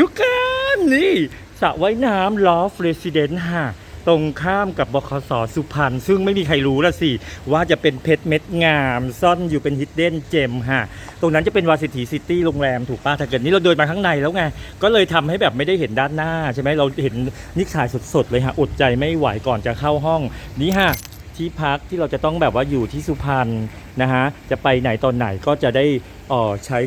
ทุกคนนี่สระว่ายน้ำลอฟเรสซิเดนต์ฮะตรงข้ามกับบคสสุพรรณซึ่งไม่มีใครรู้ละสิ ว่าจะเป็นเพชรเม็ดงาม ซ่อนอยู่เป็นฮิดเด้นเจมฮะตรงนั้นจะเป็นวาสิตีซิตี้โรงแรมถูกปะถ้าเกิดนี้เราเดินมาข้างในแล้วไง ก็เลยทำให้แบบไม่ได้เห็นด้านหน้าใช่ไหมเราเห็นนิถ่ายสดๆเลยฮะอดใจไม่ไหวก่อนจะเข้าห้องนี่ฮะที่พักที่เราจะต้องแบบว่าอยู่ที่สุพรรณนะฮะจะไปไหนตอนไหนก็จะได้อ่อใช้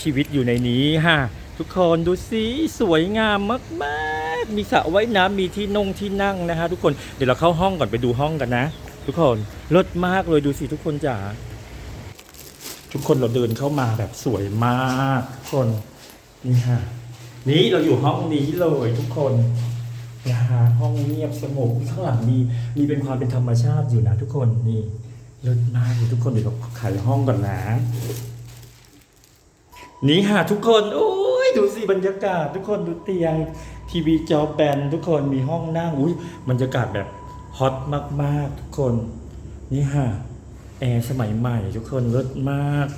ชีวิตอยู่ในนี้ฮะ ทุกคนดูสิสวยงามมากๆ มีสระว่ายน้ำมีที่นงที่นั่งนะฮะทุกคนเดี๋ยวเราเข้าห้องก่อนไปดูห้องกันนะ ทุกคนเลิศมากเลยดูสิทุกคนจ๋าทุกคนเราเดินเข้ามาแบบสวยมากทุกคนนี่ฮะนี่เราอยู่ห้องนี้เลยทุกคนนะฮะห้องเงียบสงบข้างหลังมีมีเป็นความเป็นธรรมชาติอยู่นะทุกคนนี่เลิศมากเลยทุกคนเดี๋ยวเราขายห้องก่อนนะนี่ค่ะทุกคนโอ้ ดูสิบรรยากาศ ทุกคนดูเตียง ทีวีจอแบนทุกคนมีห้องนั่งอุ้ยบรรยากาศแบบฮอตมากๆ ทุกคนนี่ค่ะแอร์สมัยใหม่ ทุกคนเลิศมาก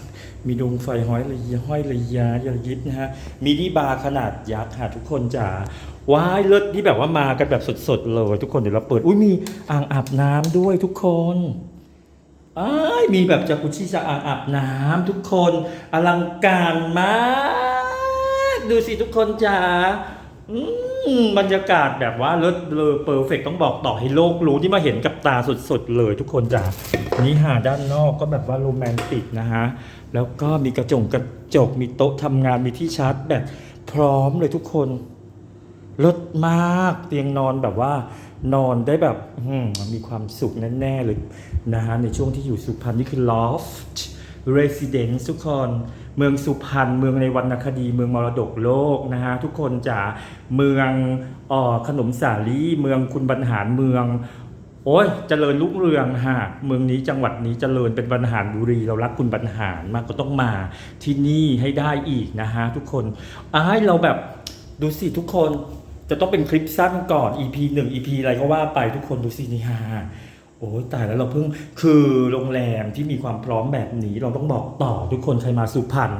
มีดวงไฟห้อยระยะห้อยระยะยยิบนะฮะมีดีบาร์ขนาดยักษ์ค่ะทุกคนจ๋าว้ายเลิศนี่แบบว่ามากันแบบสดๆเลย ทุกคนเดี๋ยวเราเปิดอุ้ยมีอ่างอาบน้ำด้วยทุกคนอ้ายมีแบบจากุชิจะอ่างอาบน้ำทุกคนอลังการมาก ดูสิทุกคนจ๋าอืมบรรยากาศแบบว่าเลิศเลอเปอร์เฟกต้องบอกต่อให้โลกรู้ที่มาเห็นกับตาสดๆเลยทุกคนจ๋านี่หาด้านนอกก็แบบว่าโรแมนติกนะฮะ แล้วก็มีกระจงกระจกมีโต๊ะทำงานมีที่ชาร์จแบตพร้อมเลยทุกคนลดมากเตียงนอนแบบว่านอนได้แบบมมีความสุขแน่ๆเลยนะฮะในช่วงที่อยู่สุพรรณนี่คือ loft residence ทุกคน เมืองสุพรรณเมืองในวรรณคดีเมืองมรดกโลกนะฮะทุกคนจ๋าเมืองออขนมสาลีเมืองคุณบรรหารเมืองโอ้ยเจริญรุ่งเรืองฮะเมืองนี้จังหวัดนี้เจริญเป็นบรรหารบุรี เรารักคุณบรรหารมากก็ต้องมาที่นี่ให้ได้อีกนะฮะทุกคนอ้ายเราแบบดูสิทุกคนจะต้องเป็นคลิปสั้นก่อน EP 1 EP อะไรก็ว่าไปทุกคนดูสินี่ฮะ โอ้ยตายแล้วเราเพิ่งคือโรงแรมที่มีความพร้อมแบบนี้เราต้องบอกต่อทุกคนใครมาสุพรรณ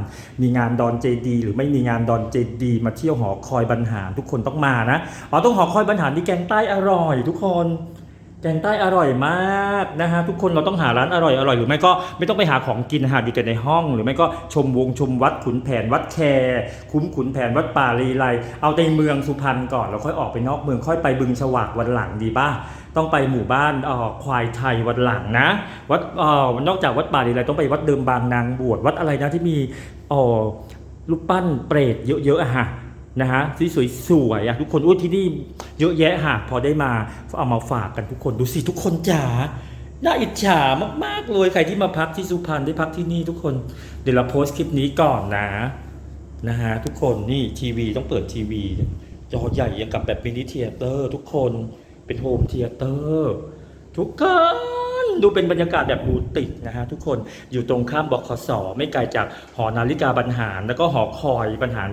มีงานดอนเจดีหรือไม่มีงานดอนเจดีมาเที่ยวหอคอยบรรหารทุกคนต้องมานะอ๋อต้องหอคอยบรรหารที่แกงใต้อร่อย ทุกคน แกงใต้อร่อยมากนะฮะทุกคนเราต้องหาร้านอร่อยอร่อยหรือไม่ก็ไม่ต้องไปหาของกินหาอยู่แต่ในห้อง หรือไม่ก็ชมวงชมวัดขุนแผนวัดแคคุ้มขุนแผนวัดป่าลีไลเอาในเมืองสุพรรณก่อนแล้วค่อยออกไปนอกเมืองค่อยไปบึงฉวากวันหลังดีป่ะต้องไปหมู่บ้านอ่อควายไทยวันหลังนะวัดอ่อนอกจากวัดป่าลีไลต้องไปวัดเดิมบางนางบวชวัดอะไรนะที่มีอ่อรูปปั้นเปรตเยอะๆอะฮะนะฮะสวยๆอะทุกคนอุ้ที่นี่ เยอะแยะฮะพอได้มาเอามาฝากกันทุกคนดูสิทุกคนจ๋าน่าอิจฉามากๆเลยใครที่มาพักที่สุพรรณได้พักที่นี่ทุกคน เดี๋ยวเราโพสต์คลิปนี้ก่อนนะนะฮะทุกคนนี่ทีวีต้องเปิดทีวีจอใหญ่ย่างกับแบบมินิเทียเตอร์ทุกคนเป็นโฮมเทียเตอร์ทุกคนดูเป็นบรรยากาศแบบบูติกนะฮะทุกคนอยู่ตรงข้ามบคสไม่ไกลจากหอนาฬิกาบรรหาร แล้วก็หอคอยบรรหาร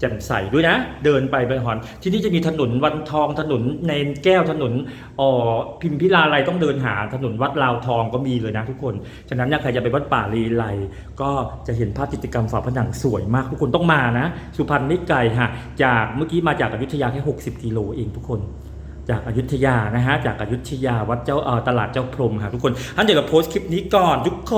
แจ่มใสด้วยนะ เดินไปไปหอน ที่นี่จะมีถนนวันทองถนนในแก้วถนนอ๋อพิมพิลาไลยต้องเดินหาถนนวัดลาวทองก็มีเลยนะทุกคน ฉะนั้นถ้าใครจะไปวัดป่าลีไลก็จะเห็นภาพจิตรกรรมฝาผนังสวยมากทุกคนต้องมานะ สุพรรณไม่ไกลฮะจากเมื่อกี้มาจากอยุธยาแค่ 60 กิโลเองทุกคน จากอายุทยานะฮะจากอายุทยาวัดเจ้าเออตลาดเจ้าพรมค่ะทุกคนท่านเดี๋ยวเราโพสต์คลิปนี้ก่อนทุกค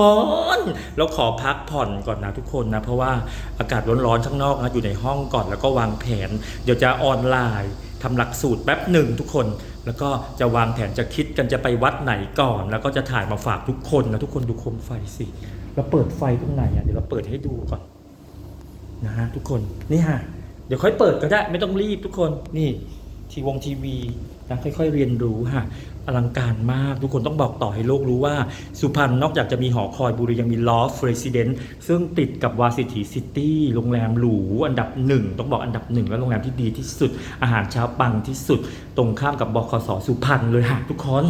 นเราขอพักผ่อนก่อนนะทุกคนนะเพราะว่าอากาศร้อนๆข้างนอกนะอยู่ในห้องก่อนแล้วก็วางแผน เดี๋ยวจะออนไลน์ทำหลักสูตรแป๊บหนึ่งทุกคน แล้วก็จะวางแผนจะคิดกันจะไปวัดไหนก่อน แล้วก็จะถ่ายมาฝากทุกคนนะทุกคนดูโคมไฟสิเราเปิดไฟตรงไหนอะเดี๋ยวเราเปิดให้ดูก่อนนะฮะทุกคนนี่ฮะเดี๋ยวค่อยเปิดก็ได้ไม่ต้องรีบทุกคนนี่ทีวงทีวี นะค่อยๆเรียนรู้ค่ะอลังการมาก ทุกคนต้องบอกต่อให้โลกรู้ว่า สุพรรณนอกจากจะมีหอคอยบุรียังมีลอฟเรสซิเดนต์ซึ่งติดกับวาซิตีซิตี้โรงแรมหรู อันดับหนึ่งต้องบอกอันดับหนึ่งและโรงแรมที่ดีที่สุดอาหารเช้าปังที่สุด ตรงข้ามกับบคสสุพรรณเลยฮะทุกคน